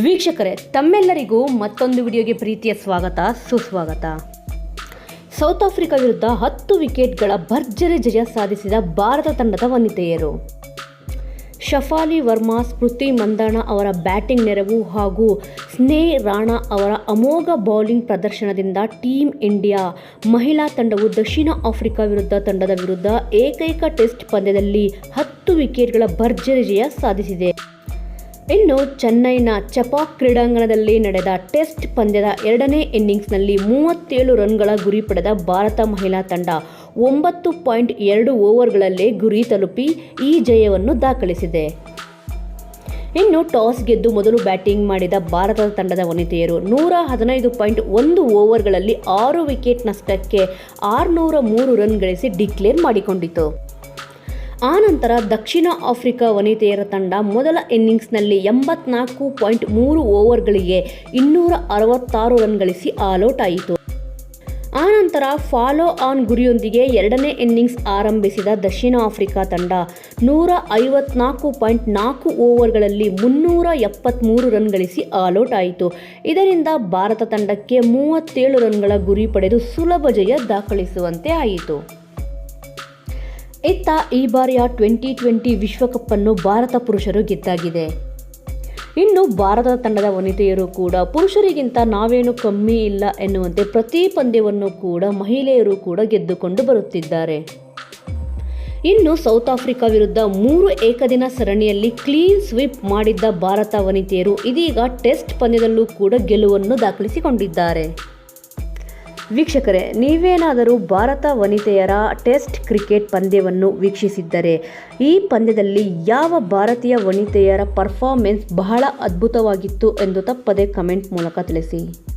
ವೀಕ್ಷಕರೇ, ತಮ್ಮೆಲ್ಲರಿಗೂ ಮತ್ತೊಂದು ವಿಡಿಯೋಗೆ ಪ್ರೀತಿಯ ಸ್ವಾಗತ, ಸುಸ್ವಾಗತ. ಸೌತ್ ಆಫ್ರಿಕಾ ವಿರುದ್ಧ ಹತ್ತು ವಿಕೆಟ್ಗಳ ಭರ್ಜರಿ ಜಯ ಸಾಧಿಸಿದ ಭಾರತ ತಂಡದ ವನಿತೆಯರು. ಶಫಾಲಿ ವರ್ಮಾ, ಸ್ಮೃತಿ ಮಂದಾಣ ಅವರ ಬ್ಯಾಟಿಂಗ್ ನೆರವು ಹಾಗೂ ಸ್ನೇಹ್ ರಾಣಾ ಅವರ ಅಮೋಘ ಬೌಲಿಂಗ್ ಪ್ರದರ್ಶನದಿಂದ ಟೀಮ್ ಇಂಡಿಯಾ ಮಹಿಳಾ ತಂಡವು ದಕ್ಷಿಣ ಆಫ್ರಿಕಾ ವಿರುದ್ಧ ತಂಡದ ವಿರುದ್ಧ ಏಕೈಕ ಟೆಸ್ಟ್ ಪಂದ್ಯದಲ್ಲಿ ಹತ್ತು ವಿಕೆಟ್ಗಳ ಭರ್ಜರಿ ಜಯ ಸಾಧಿಸಿದೆ. ಇನ್ನು ಚೆನ್ನೈನ ಚಪಾಕ್ ಕ್ರೀಡಾಂಗಣದಲ್ಲಿ ನಡೆದ ಟೆಸ್ಟ್ ಪಂದ್ಯದ ಎರಡನೇ ಇನ್ನಿಂಗ್ಸ್ನಲ್ಲಿ ಮೂವತ್ತೇಳು ರನ್ಗಳ ಗುರಿ ಪಡೆದ ಭಾರತ ಮಹಿಳಾ ತಂಡ ಒಂಬತ್ತು ಪಾಯಿಂಟ್ ಎರಡು ಓವರ್ಗಳಲ್ಲೇ ಗುರಿ ತಲುಪಿ ಈ ಜಯವನ್ನು ದಾಖಲಿಸಿದೆ. ಇನ್ನು ಟಾಸ್ ಗೆದ್ದು ಮೊದಲು ಬ್ಯಾಟಿಂಗ್ ಮಾಡಿದ ಭಾರತದ ತಂಡದ ವನಿತೆಯರು ನೂರ ಹದಿನೈದು ಪಾಯಿಂಟ್ ಒಂದು ಓವರ್ಗಳಲ್ಲಿ ಆರು ವಿಕೆಟ್ ನಷ್ಟಕ್ಕೆ ಆರುನೂರ ಮೂರು ರನ್ ಗಳಿಸಿ ಡಿಕ್ಲೇರ್ ಮಾಡಿಕೊಂಡಿತು. ಆನಂತರ ದಕ್ಷಿಣ ಆಫ್ರಿಕಾ ವನಿತೆಯರ ತಂಡ ಮೊದಲ ಇನ್ನಿಂಗ್ಸ್ನಲ್ಲಿ ಎಂಬತ್ನಾಲ್ಕು ಪಾಯಿಂಟ್ ಮೂರು ಓವರ್ಗಳಿಗೆ ಇನ್ನೂರ ಅರವತ್ತಾರು ರನ್ ಗಳಿಸಿ ಆಲ್ಔಟ್ ಆಯಿತು ಆನಂತರ ಫಾಲೋ ಆನ್ ಗುರಿಯೊಂದಿಗೆ ಎರಡನೇ ಇನ್ನಿಂಗ್ಸ್ ಆರಂಭಿಸಿದ ದಕ್ಷಿಣ ಆಫ್ರಿಕಾ ತಂಡ ನೂರ ಐವತ್ನಾಲ್ಕು ಪಾಯಿಂಟ್ ನಾಲ್ಕು ಓವರ್ಗಳಲ್ಲಿ ಮುನ್ನೂರ ಎಪ್ಪತ್ತ್ಮೂರು ರನ್ ಗಳಿಸಿ ಆಲ್ಔಟ್ ಆಯಿತು ಇದರಿಂದ ಭಾರತ ತಂಡಕ್ಕೆ ಮೂವತ್ತೇಳು ರನ್ಗಳ ಗುರಿ ಪಡೆದು ಸುಲಭ ಜಯ ದಾಖಲಿಸುವಂತೆ ಆಯಿತು. ಇತ್ತ ಈ ಬಾರಿಯ ಟ್ವೆಂಟಿ ಟ್ವೆಂಟಿ ವಿಶ್ವಕಪ್ಪನ್ನು ಭಾರತ ಪುರುಷರು ಗೆದ್ದಾಗಿದೆ. ಇನ್ನು ಭಾರತದ ತಂಡದ ವನಿತೆಯರು ಕೂಡ ಪುರುಷರಿಗಿಂತ ನಾವೇನು ಕಮ್ಮಿ ಇಲ್ಲ ಎನ್ನುವಂತೆ ಪ್ರತಿ ಪಂದ್ಯವನ್ನು ಕೂಡ ಮಹಿಳೆಯರು ಕೂಡ ಗೆದ್ದುಕೊಂಡು ಬರುತ್ತಿದ್ದಾರೆ. ಇನ್ನು ಸೌತ್ ಆಫ್ರಿಕಾ ವಿರುದ್ಧ ಮೂರು ಏಕದಿನ ಸರಣಿಯಲ್ಲಿ ಕ್ಲೀನ್ ಸ್ವೀಪ್ ಮಾಡಿದ್ದ ಭಾರತ ವನಿತೆಯರು ಇದೀಗ ಟೆಸ್ಟ್ ಪಂದ್ಯದಲ್ಲೂ ಕೂಡ ಗೆಲುವನ್ನು ದಾಖಲಿಸಿಕೊಂಡಿದ್ದಾರೆ. ವೀಕ್ಷಕರೇ, ನೀವೇನಾದರೂ ಭಾರತ ವನಿತೆಯರ ಟೆಸ್ಟ್ ಕ್ರಿಕೆಟ್ ಪಂದ್ಯವನ್ನು ವೀಕ್ಷಿಸಿದ್ದರೆ, ಈ ಪಂದ್ಯದಲ್ಲಿ ಯಾವ ಭಾರತೀಯ ವನಿತೆಯರ ಪರ್ಫಾರ್ಮೆನ್ಸ್ ಬಹಳ ಅದ್ಭುತವಾಗಿತ್ತು ಎಂದು ತಪ್ಪದೆ ಕಮೆಂಟ್ ಮೂಲಕ ತಿಳಿಸಿ.